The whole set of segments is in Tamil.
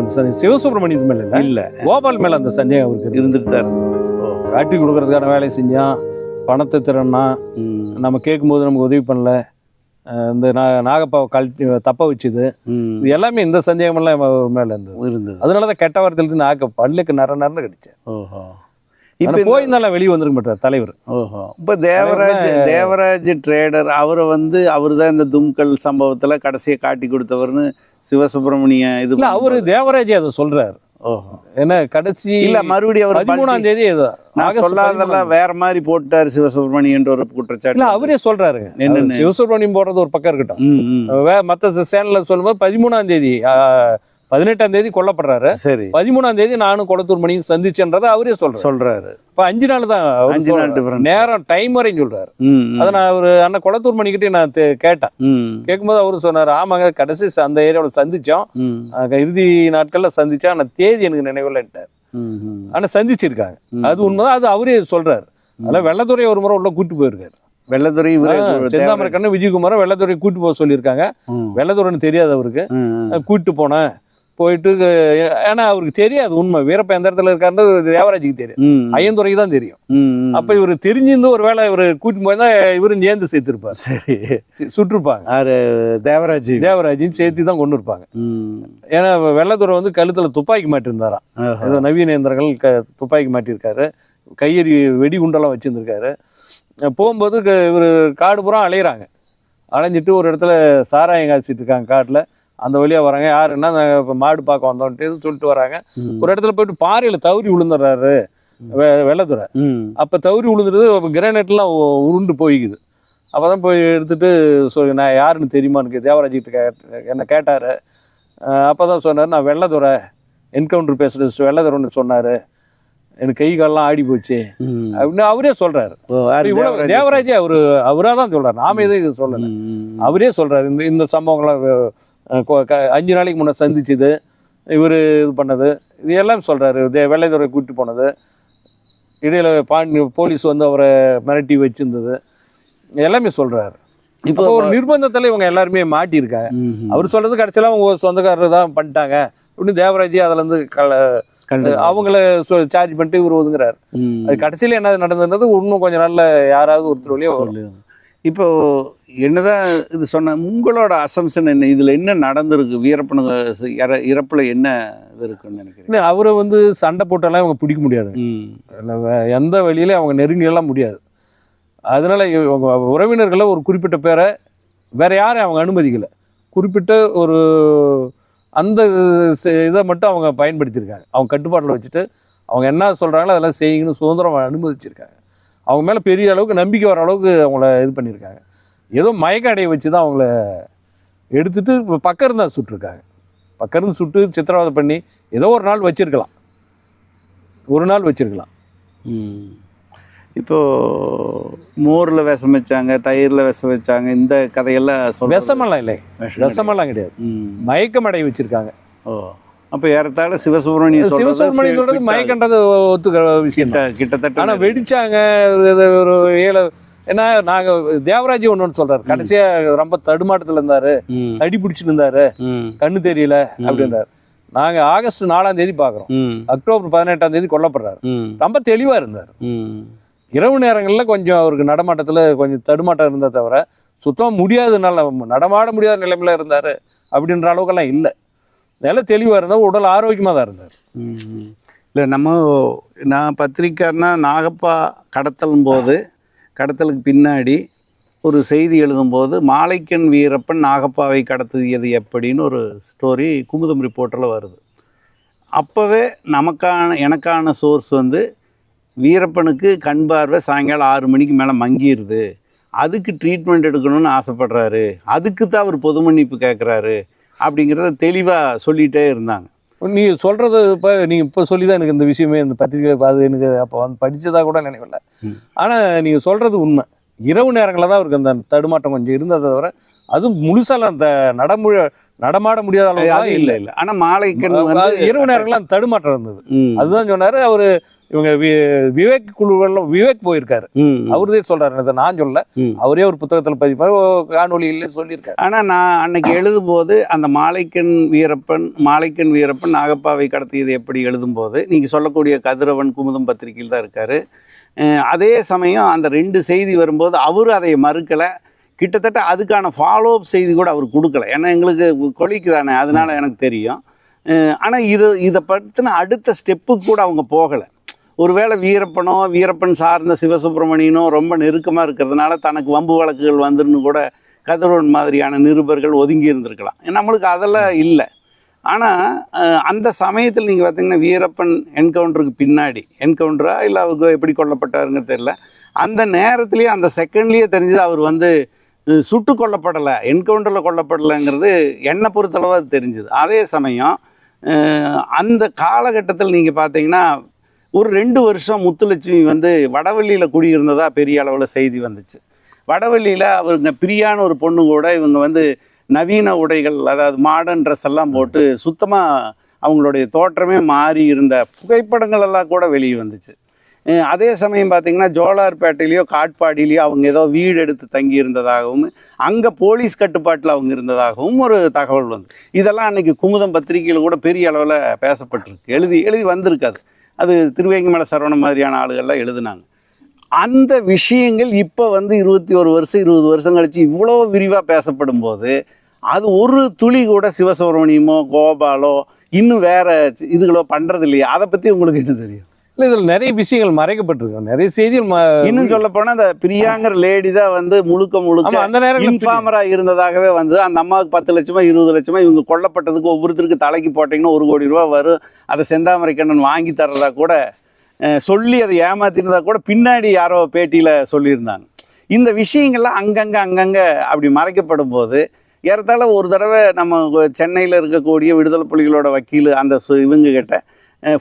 அந்த சந்தேகம் சிவசுப்பிரமணியத்து மேல இல்ல? இல்ல. கோபால் மேல அந்த சந்தேகம் அவருக்கு. இருந்துட்டு தான் இருந்தது காட்டி கொடுக்கறதுக்கான வேலையை செஞ்சான் பணத்தை திறனா ம், நம்ம கேட்கும்போது நமக்கு உதவி பண்ணல. இந்த நா நாகப்பாவை கழட்டி தப்ப வச்சுது. இது எல்லாமே இந்த சந்தேகமெல்லாம் மேல இருந்தது. இருந்தது. அதனால தான் கெட்ட வார்த்தையிலிருந்து நாக்க பல்லுக்கு நர நரன்னு கடிச்சேன். ஓஹோ. இப்போ போயிருந்தாலும் வெளியே வந்திருக்க மாட்டார் தலைவர். ஓஹோ. இப்போ தேவராஜ் தேவராஜ் ட்ரேடர் அவரை வந்து அவர் தான் இந்த தும்கல் சம்பவத்துல கடைசியை காட்டி கொடுத்தவர்னு சிவசுப்பிரமணிய இது இல்ல அவரு தேவராஜே அதை சொல்றாரு. ஓஹோ. ஏன்னா கடைசி இல்ல மறுபடியும் அவர் பதிமூணாம் தேதி ஏதோ நான் சொல்லாதெல்லாம் வேற மாதிரி போட்டாரு சிவசுப்பிரமணியன்ற ஒரு குற்றச்சாட்டு. இல்ல அவரே சொல்றாரு. என்னன்னு? சிவசுப்ரமணியம் போடுறது ஒரு பக்கம் இருக்கட்டும். ம், ம். வே மற்ற சேனல்ல சொல்லும்போது பதிமூணாம் தேதி பதினெட்டாம் தேதி கொல்லப்படுறாரு. சரி. பதிமூணாம் தேதி நானும் குளத்தூர் மணியும் சந்திச்சேன்றதை அவரே சொல்றாரு. சொல்றாரு. இப்ப அஞ்சு நாள் தான் அவரு அஞ்சு நாள். நேரம் டைம் வரையும் சொல்றாரு. அதை நான் ஒரு அண்ணன் குளத்தூர் மணிக்கிட்டே நான் கேட்டேன். கேட்கும்போது அவரு சொன்னாரு ஆமாங்க கடைசி அந்த ஏரியாவில் சந்திச்சோம். இறுதி நாட்கள்ல சந்திச்சா ஆனா தேதி எனக்கு நினைவில்லைன்ட்டார் ம், ம். ஆனா சந்திச்சிருக்காங்க. அது உண்மைதான். அது அவரே சொல்றாரு. அதெல்லாம் வெள்ளத்துறை ஒரு முறை உள்ள கூட்டு போயிருக்காரு. வெள்ளத்துறை செந்தாமரை கண்ணு விஜயகுமாரும் வெள்ளத்துறை கூட்டு போக சொல்லியிருக்காங்க. வெள்ளத்துறைன்னு தெரியாது அவருக்கு. கூட்டு போனேன். போயிட்டு ஏன்னா அவருக்கு தெரியாது உண்மை. வீரப்ப எந்த இடத்துல இருக்காருன்றது தேவராஜுக்கு தெரியும் ஐயந்துறைக்கு தான் தெரியும். அப்ப இவர் தெரிஞ்சிருந்து ஒரு வேளை இவர் கூட்டிட்டு போய் தான் இவரும் சேர்ந்து சேர்த்திருப்பார். சரி. சு- சுட்டிருப்பாங்க யாரு? தேவராஜ். தேவராஜையும் சேர்த்து தான் கொண்டு இருப்பாங்க. ஏன்னா வெள்ளத்துறை வந்து கழுத்துல துப்பாக்கி மாட்டிருந்தாராம். ஏதோ நவீன இயந்திரங்கள் க துப்பாக்கி மாட்டியிருக்காரு. கையெறி வெடிகுண்டெல்லாம் வச்சுருந்துருக்காரு. போகும்போது இவர் காடு பூரா அலையிறாங்க. அலைஞ்சிட்டு ஒரு இடத்துல சாராயம் காய்ச்சிட்டு இருக்காங்க காட்டில். அந்த வழியாக வராங்க. யாருன்னா இப்போ மாடு பார்க்க வந்தோன்ட்டு சொல்லிட்டு வராங்க. ஒரு இடத்துல போயிட்டு பாறையில் தவறி விழுந்துடுறாரு. வெ வெள்ளத்துறை. அப்போ தவறி விழுந்துருது கிரானைட்லாம் உருண்டு போய்க்குது. அப்போ தான் போய் எடுத்துட்டு சொல்லி நான் யாருன்னு தெரியுமான்னு தேவராஜிக்கிட்ட கே என்ன கேட்டார். அப்போ தான் சொன்னார் நான் வெள்ளத்துறை. என்கவுண்டர் பேசுகிற வெள்ளத்துறைன்னு சொன்னார். எனக்கு கை காலெல்லாம் ஆடி போச்சு. அப்படின்னு அவரே சொல்கிறாரு இவ்வளவு தேவராஜ்? அவர் அவராக தான் சொல்கிறார் நாம எதுவும் இது சொல்லலை. அவரே சொல்றாரு இந்த இந்த சம்பவங்கள்லாம் அஞ்சு நாளைக்கு முன்னே சந்திச்சது இவர் இது பண்ணது இது எல்லாம் சொல்றாரு. தே வெள்ளைத்துறை கூட்டி போனது. இடையில பாண்டி போலீஸ் வந்து அவரை மிரட்டி வச்சிருந்தது. எல்லாமே சொல்றாரு. இப்போ ஒரு நிர்பந்தத்தில் இவங்க எல்லாருமே மாட்டியிருக்காங்க. அவர் சொல்றது கடைசியில் அவங்க சொந்தக்காரர் தான் பண்ணிட்டாங்க. அப்படின்னு தேவராஜி அதுல இருந்து அவங்கள சார்ஜ் பண்ணிட்டு இவர் ஒதுங்குறாரு. அது கடைசியில் என்ன நடந்தது இன்னும் கொஞ்சம் நாள்ல யாராவது ஒருத்தர் வழியா. இப்போ என்னதான் இது சொன்ன உங்களோட அசம்ஷன் என்ன? இதுல என்ன நடந்திருக்கு? வீரப்பனுங்க ச- இற- இறப்புல என்ன இது இருக்குன்னு நினைக்கிறீங்க? இல்லை, அவரை வந்து சண்டை போட்டெல்லாம் இவங்க பிடிக்க முடியாது. எந்த வழியிலையும் அவங்க நெருங்கியெல்லாம் முடியாது. அதனால இவங்க உறவினர்களை ஒரு குறிப்பிட்ட பேரை வேறு யாரையும் அவங்க அனுமதிக்கலை. குறிப்பிட்ட ஒரு அந்த இதை மட்டும் அவங்க பயன்படுத்தியிருக்காங்க. அவங்க கட்டுப்பாட்டில் வச்சுட்டு அவங்க என்ன சொல்கிறாங்களோ அதெல்லாம் செய்யுங்கன்னு சுதந்திரம் அனுமதிச்சிருக்காங்க. அவங்க மேலே பெரிய அளவுக்கு நம்பிக்கை வர அளவுக்கு அவங்கள இது பண்ணியிருக்காங்க. ஏதோ மயக்க அடைய வச்சு தான் அவங்கள எடுத்துட்டு இப்போ பக்கம் இருந்தால் சுட்டிருக்காங்க. பக்கம் இருந்து சுட்டு சித்திரவதை பண்ணி ஏதோ ஒரு நாள் வச்சுருக்கலாம். ஒரு நாள் வச்சுருக்கலாம். ம். இப்போ மோர்ல விஷம் வச்சாங்க தயிர்ல விஷம் வச்சாங்க இந்த கதையெல்லாம் சொல்றது- விஷமெல்லாம் இல்லை விஷம் விஷமெல்லாம் கிடையாது. மயக்கம் அடைய வச்சிருக்காங்க ஓ அப்ப ஏறத்தாழ சிவசுப்ரமணியம் சிவசுப்ரமணியம் fit- மயக்கன்றது ஒத்துக்கிற விஷயம் கிட்டத்தட்ட ஆனா வெடிச்சாங்க இது ஒரு ஏழை ஏன்னா நாங்க தேவராஜ் ஒன்று சொல்றாரு கடைசியா ரொம்ப தடுமாட்டத்துல இருந்தாரு. தடி பிடிச்சிட்டு இருந்தாரு. கண்ணு தெரியல அப்படின்றாரு நாங்க ஆகஸ்ட் நாலாம் தேதி பாக்குறோம் ம். அக்டோபர் பதினெட்டாம் தேதி கொல்லப்படுறாரு. ரொம்ப தெளிவா இருந்தார். இரவு நேரங்களில் கொஞ்சம் அவருக்கு நடமாட்டத்தில் கொஞ்சம் தடுமாட்டம் இருந்தா தவிர சுத்தமாக முடியாதனால நடமாட முடியாத நிலைமையில் இருந்தார் அப்படின்ற அளவுக்கெல்லாம் இல்லை. நல்ல தெளிவாக இருந்தால் உடல் ஆரோக்கியமாக தான் இருந்தார். இல்லை நம்ம நான் பத்திரிக்கைன்னா நாகப்பா கடத்தலும் போது கடத்தலுக்கு பின்னாடி ஒரு செய்தி எழுதும்போது மாலைக்கன் வீரப்பன் நாகப்பாவை கடத்தியது எப்படின்னு ஒரு ஸ்டோரி குமுதம் ரிப்போர்ட்டில் வருது. அப்போவே நமக்கான எனக்கான சோர்ஸ் வந்து வீரப்பனுக்கு கண் பார்வை சாயங்காலம் ஆறு மணிக்கு மேலே மங்கிருது. அதுக்கு ட்ரீட்மெண்ட் எடுக்கணும்னு ஆசைப்படுறாரு. அதுக்கு தான் அவர் பொது மன்னிப்பு கேட்குறாரு அப்படிங்கிறத தெளிவாக சொல்லிகிட்டே இருந்தாங்க. நீ சொல்றது இப்ப நீங்க இப்ப சொல்லி தான் எனக்கு இந்த விஷயமே இந்த பத்திரிகை அது எனக்கு அப்போ வந்து படிச்சதா கூட நினைவில்ல ம். ஆனா நீங்க சொல்றது உண்மை. இரவு நேரங்களில் தான் அவருக்கு அந்த தடுமாட்டம் கொஞ்சம் இருந்ததை தவிர அதுவும் முழுசால அந்த நடமுழ நடமாட முடியாத அளவுக்கு இல்லை. இல்லை ஆனா மாலைக்கண் வந்து அது இரவு நேரங்களில் அந்த தடுமாட்டம் இருந்தது அதுதான் சொன்னாரு அவரு இவங்க வி- விவேக் குழுவில் விவேக் போயிருக்காரு. அவருதே சொல்றாரு இதை நான் சொல்ல. அவரே ஒரு புத்தகத்துல பதிப்பாரு காணொலியில் சொல்லியிருக்காரு. ஆனா நான் அன்னைக்கு எழுதும்போது அந்த மாலைக்கண் வீரப்பன் மாலைக்கண் வீரப்பன் நாகப்பாவை கடத்தியது எப்படி எழுதும்போது நீங்க சொல்லக்கூடிய கதிரவன் குமுதம் பத்திரிகையில் தான் இருக்காரு. அதே சமயம் அந்த ரெண்டு செய்தி வரும்போது அவர் அதை மறுக்கலை. கிட்டத்தட்ட அதுக்கான ஃபாலோ அப் செய்தி கூட அவர் கொடுக்கல. ஏன்னா எங்களுக்கு கொலிக்கு தானே அதனால எனக்கு தெரியும். அஹ் ஆனா இது இதை பற்றின அடுத்த ஸ்டெப்புக்கு கூட அவங்க போகலை. ஒருவேளை வீரப்பனோ வீரப்பன் சார்ந்த சிவசுப்பிரமணியனோ ரொம்ப நெருக்கமாக இருக்கிறதுனால தனக்கு வம்பு வழக்குகள் வந்துருன்னு கூட கதிரவன் மாதிரியான நிருபர்கள் ஒதுங்கி இருந்திருக்கலாம். நம்மளுக்கு அதெல்லாம் இல்லை. ஆனால் அந்த சமயத்தில் நீங்கள் பார்த்தீங்கன்னா வீரப்பன் என்கவுண்டருக்கு பின்னாடி என்கவுண்டரா இல்லை அவங்க எப்படி கொல்லப்பட்டாருங்கிறது தெரியல. அந்த நேரத்துலேயே அந்த செகண்ட்லேயே தெரிஞ்சது அவர் வந்து சுட்டு கொல்லப்படலை என்கவுண்டரில் கொல்லப்படலைங்கிறது என்னை பொறுத்தளவு அது தெரிஞ்சுது. அதே சமயம் அந்த காலகட்டத்தில் நீங்கள் பார்த்தீங்கன்னா ஒரு ரெண்டு வருஷம் முத்துலட்சுமி வந்து வடவள்ளியில் குடியிருந்ததா பெரிய அளவில் செய்தி வந்துச்சு. வடவள்ளியில் அவருங்க பிரியான ஒரு பொண்ணு கூட இவங்க வந்து நவீன உடைகள் அதாவது மாடர்ன் ட்ரெஸ் எல்லாம் போட்டு சுத்தமாக அவங்களுடைய தோற்றமே மாறி இருந்த புகைப்படங்கள் எல்லாம் கூட வெளியே வந்துச்சு. அதே சமயம் பார்த்தீங்கன்னா ஜோலார்பேட்டையிலையோ காட்பாடியிலையோ அவங்க ஏதோ வீடு எடுத்து தங்கி இருந்ததாகவும் அங்கே போலீஸ் கட்டுப்பாட்டில் அவங்க இருந்ததாகவும் ஒரு தகவல் வந்து. இதெல்லாம் அன்னைக்கு குமுதம் பத்திரிகையில் கூட பெரிய அளவில் பேசப்பட்டிருக்கு. எழுதி எழுதி வந்திருக்காது அது. திருவேங்கமலை சரவணன் மாதிரியான ஆளுகள்லாம் எழுதுனாங்க. அந்த விஷயங்கள் இப்போ வந்து இருபத்தி ஒரு வருஷம் இருபது வருஷம் கழித்து இவ்வளோ விரிவாக பேசப்படும் போது அது ஒரு துளி கூட சிவசுப்ரமணியமோ கோபாலோ இன்னும் வேறு இதுகளோ பண்ணுறது இல்லையா அதை பற்றி உங்களுக்கு என்ன தெரியும்? இல்லை இதில் நிறைய விஷயங்கள் மறைக்கப்பட்டிருக்கு. நிறைய செய்திகள் இன்னும் சொல்ல போனால் அந்த பிரியாங்கிற லேடி தான் வந்து முழுக்க முழுக்க அந்த நேரம் இன்ஃபார்மரா இருந்ததாகவே வந்து அந்த அம்மாவுக்கு பத்து லட்சமா இருபது லட்சமா இவங்க கொல்லப்பட்டதுக்கு ஒவ்வொருத்தருக்கு தலைக்கு போட்டிங்கன்னா ஒரு கோடி ரூபா வரும். அதை செந்தாமரை கண்ணன் வாங்கி தர்றதா கூட சொல்லி அதை ஏமாத்தினதா கூட பின்னாடி யாரோ பேட்டியில் சொல்லியிருந்தாங்க. இந்த விஷயங்கள்லாம் அங்கங்கே அங்கங்கே அப்படி மறைக்கப்படும் போது ஏறத்தாழ ஒரு தடவை நம்ம சென்னையில் இருக்கக்கூடிய விடுதலை புலிகளோட வக்கீல் அந்த இவங்க கிட்ட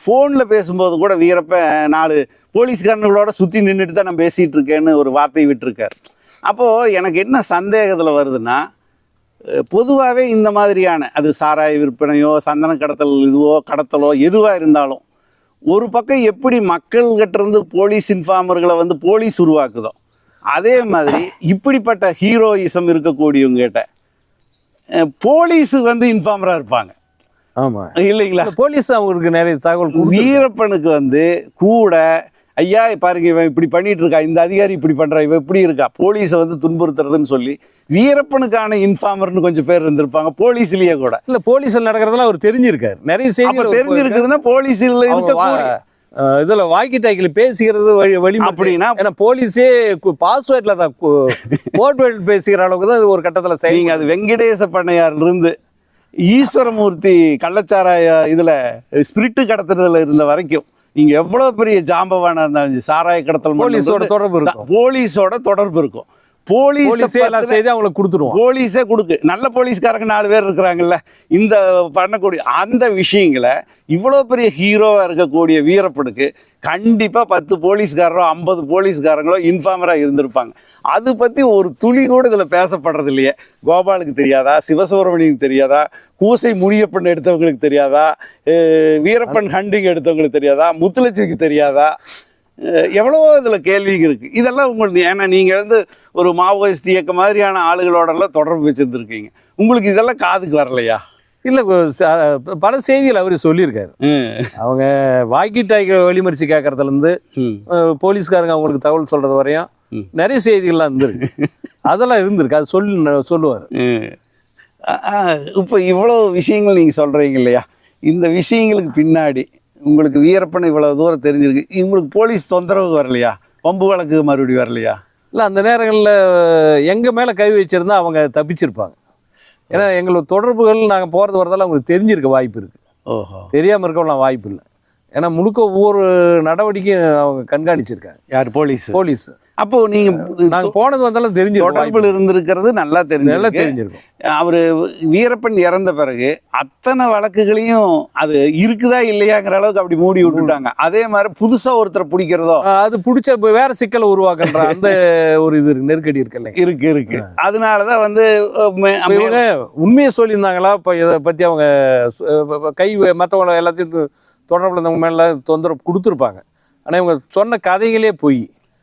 ஃபோனில் பேசும்போது கூட வீரப்ப நாலு போலீஸ்காரங்களோட சுற்றி நின்றுட்டு தான் நான் பேசிகிட்டு இருக்கேன்னு ஒரு வார்த்தை விட்டுருக்கார். அப்போது எனக்கு என்ன சந்தேகத்தில் வருதுன்னா பொதுவாகவே இந்த மாதிரியான அது சாராய விற்பனையோ சந்தன கடத்தல் இதுவோ கடத்தலோ எதுவாக இருந்தாலும் ஒரு பக்கம் எப்படி மக்கள்கிட்டருந்து போலீஸ் இன்ஃபார்மர்களை வந்து போலீஸ் உருவாக்குதோ அதே மாதிரி இப்படிப்பட்ட ஹீரோயிசம் இருக்கக்கூடியவங்ககிட்ட போலீஸு வந்து இன்ஃபார்மராக இருப்பாங்க. ஆமா. இல்லைங்களா? போலீஸ் அவங்களுக்கு நிறைய தகவல் வீரப்பனுக்கு வந்து கூட ஐயா பாருங்க இவன் இப்படி பண்ணிட்டு இருக்கா இந்த அதிகாரி இப்படி பண்றா இவன் இப்படி இருக்கா? போலீஸை வந்து துன்புறுத்துறதுன்னு சொல்லி வீரப்பனுக்கான இன்ஃபார்மர்னு கொஞ்சம் பேர் இருந்திருப்பாங்க போலீஸ்லயே கூட. இல்ல போலீஸ்ல நடக்கிறதெல்லாம் அவர் தெரிஞ்சிருக்காரு. நிறைய செய்திகள் தெரிஞ்சிருக்குதுன்னா போலீஸில் இருக்க இதுல வாக்கி டாக்கில் பேசிக்கிறது வழி வழி அப்படின்னா ஏன்னா போலீஸே பாஸ்வேர்ட்ல தான் போர்ட்வேர்ட் பேசிக்கிற அளவுக்கு தான் ஒரு கட்டத்துல செய்யுங்க அது வெங்கடேச பண்ணையார்ல இருந்து ஈஸ்வரமூர்த்தி கள்ளச்சாராய இதுல ஸ்பிரிட்டு கடத்துறதுல இருந்த வரைக்கும் நீங்க எவ்வளவு பெரிய ஜாம்பவானா இருந்தாலும் சரி, சாராய கடத்தல் போலீஸோட தொடர்பு இருக்கும். போலீஸோட தொடர்பு இருக்கும். போலீஸ் போலீஸே எல்லா செய்தியும் அவங்களுக்கு கொடுத்துருவோம். போலீஸே கொடுக்கு. நல்ல போலீஸ்காரங்க நாலு பேர் இருக்கிறாங்கல்ல இந்த பண்ணக்கூடிய அந்த விஷயங்களை இவ்வளோ பெரிய ஹீரோவாக இருக்கக்கூடிய வீரப்பனுக்கு கண்டிப்பாக பத்து போலீஸ்காரரோ ஐம்பது போலீஸ்காரங்களோ இன்ஃபார்மராக இருந்திருப்பாங்க. அது பற்றி ஒரு துளி கூட இதில் பேசப்படுறது இல்லையே. கோபாலுக்கு தெரியாதா? சிவசுப்ரமணியனுக்கு தெரியாதா? கூசை முடியப்பன் எடுத்தவங்களுக்கு தெரியாதா? வீரப்பன் ஹண்டிங் எடுத்தவங்களுக்கு தெரியாதா? முத்துலட்சுமிக்கு தெரியாதா? எவ்வளவோ இதில் கேள்விங்க இருக்குது இதெல்லாம் உங்களுக்கு ஏன்னா நீங்கள் வந்து ஒரு மாவோயிஸ்ட் இயக்க மாதிரியான ஆளுகளோடலாம் தொடர்பு வச்சுருந்துருக்கீங்க. உங்களுக்கு இதெல்லாம் காதுக்கு வரலையா? இல்ல பல செய்திகள் அவரு சொல்லியிருக்காரு. அவங்க வாக்கி டாக்கி வழிமறிச்சு கேட்கறதுல இருந்து ம். அஹ், போலீஸ்காரங்க அவங்களுக்கு தகவல் சொல்றது வரையும். நிறைய செய்திகள்லாம் இருந்திருக்கு. அதெல்லாம் இருந்திருக்கு. அது சொல்லி சொல்லுவார். இப்போ இவ்வளோ விஷயங்கள் நீங்கள் சொல்கிறீங்க இல்லையா? இந்த விஷயங்களுக்கு பின்னாடி உங்களுக்கு வீரப்பன் இவ்வளோ தூரம் தெரிஞ்சிருக்கு. உங்களுக்கு போலீஸ் தொந்தரவு வரலையா? பம்பு வழக்கு மறுபடியும் வரலையா? இல்லை அந்த நேரங்களில் எங்கள் மேலே கை வச்சிருந்தா அவங்க தப்பிச்சிருப்பாங்க. ஏன்னா எங்களுக்கு தொடர்புகள் நாங்கள் போகிறது வரதால அவங்களுக்கு தெரிஞ்சிருக்க வாய்ப்பு இருக்குது ஓஹோ. தெரியாமல் இருக்கலாம் வாய்ப்பு இல்லை. ஏன்னா முழுக்க ஒவ்வொரு நடவடிக்கையும் அவங்க கண்காணிச்சிருக்காங்க. யார்? போலீஸ்? போலீஸ். அப்போ நீங்க போனது வந்தாலும் தெரிஞ்சு தொடர்பில் இருந்திருக்கிறது நல்லா நல்லா தெரிஞ்சு தெரிஞ்சிருக்கும். அவரு வீரப்பன் இறந்த பிறகு அத்தனை வழக்குகளையும் அது இருக்குதா இல்லையாங்கிற அளவுக்கு அப்படி மூடி விட்டுட்டாங்க. அதே மாதிரி புதுசா ஒருத்தரை பிடிக்கிறதோ அது பிடிச்ச வேற சிக்கலை உருவாக்குன்ற அந்த ஒரு இது இருக்கு நெருக்கடி இருக்கு இல்லைங்க இருக்கு இருக்கு. அதனாலதான் வந்து இவங்க உண்மையை சொல்லியிருந்தாங்களா? இப்போ இதை பற்றி அவங்க கை மற்றவங்க எல்லாத்தையும் தொடர்புல இருந்தவங்க மேல தொந்தரவு கொடுத்துருப்பாங்க. ஆனால் இவங்க சொன்ன கதைகளே பொய்.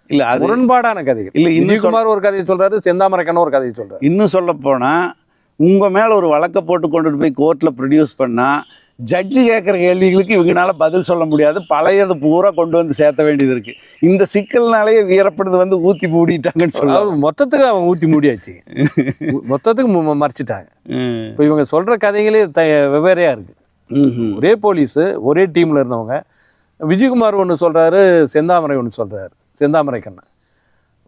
இல்ல அது முரண்பாடான கதைகள். இல்ல, இன்னும் விஜயகுமார் ஒரு கதையை சொல்றாரு செந்தாமரைக்கண்ண ஒரு கதையை சொல்றாரு. இன்னும் சொல்ல போனா உங்க மேல ஒரு வழக்கை போட்டு கொண்டுட்டு போய் கோர்ட்ல ப்ரொடியூஸ் பண்ணா ஜட்ஜு கேட்குற கேள்விகளுக்கு இவங்கனால பதில் சொல்ல முடியாது. பழையது பூரா கொண்டு வந்து சேர்த்த வேண்டியது இருக்கு. இந்த சிக்கல்னாலேயே வீரப்படுது வந்து ஊத்தி மூடிட்டாங்கன்னு சொல்லலாம். மொத்தத்துக்கு அவங்க ஊற்றி மூடியாச்சு. மொத்தத்துக்கு மறைச்சிட்டாங்க. இப்போ இவங்க சொல்ற கதைகளே த வெவ்வேறையா இருக்கு. ம்ஹும். ஒரே போலீஸு ஒரே டீம்ல இருந்தவங்க. விஜயகுமார் ஒன்று சொல்றாரு செந்தாமரை ஒன்று சொல்றாரு. செந்தாமரை கண்ணன்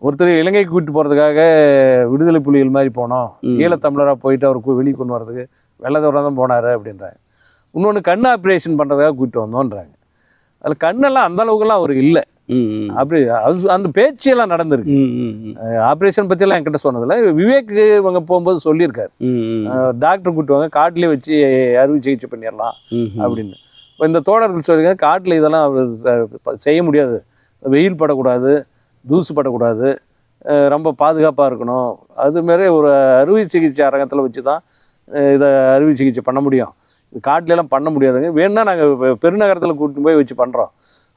ஒருத்தர் இலங்கைக்கு கூட்டிட்டு போகிறதுக்காக விடுதலை புலிகள் மாதிரி போனோம். ஈழத்தமிழராக போயிட்டு அவர் வெளியே கொண்டு வரதுக்கு வெள்ளத்தோட தான் போனார் அப்படின்றாங்க. இன்னொன்று கண் ஆப்ரேஷன் பண்ணுறதுக்காக கூப்பிட்டு வந்தோன்றாங்க. அதில் கண்ணெல்லாம் அந்த அளவுக்குலாம் அவருக்கு இல்லை. அப்படி அது அந்த பேச்செல்லாம் நடந்திருக்கு. ஆப்ரேஷன் பற்றியெல்லாம் என்கிட்ட சொன்னதில்ல. விவேக் இவங்க போகும்போது சொல்லியிருக்காரு. டாக்டர் கூப்பிட்டு வாங்க காட்டிலே வச்சு அறுவை சிகிச்சை பண்ணிடலாம். அப்படின்னு. இப்போ இந்த தோழர்கள் சொல்லுங்க காட்டில் இதெல்லாம் செய்ய முடியாது. வெயில் படக்கூடாது தூசு படக்கூடாது ரொம்ப பாதுகாப்பாக இருக்கணும். அது மாரி ஒரு அறுவை சிகிச்சை அரங்கத்தில் வச்சு தான் இதை அறுவை சிகிச்சை பண்ண முடியும். இது காட்டுல எல்லாம் பண்ண முடியாதுங்க. வேணும்னா நாங்கள் பெருநகரத்தில் கூட்டிட்டு போய் வச்சு பண்ணுறோம்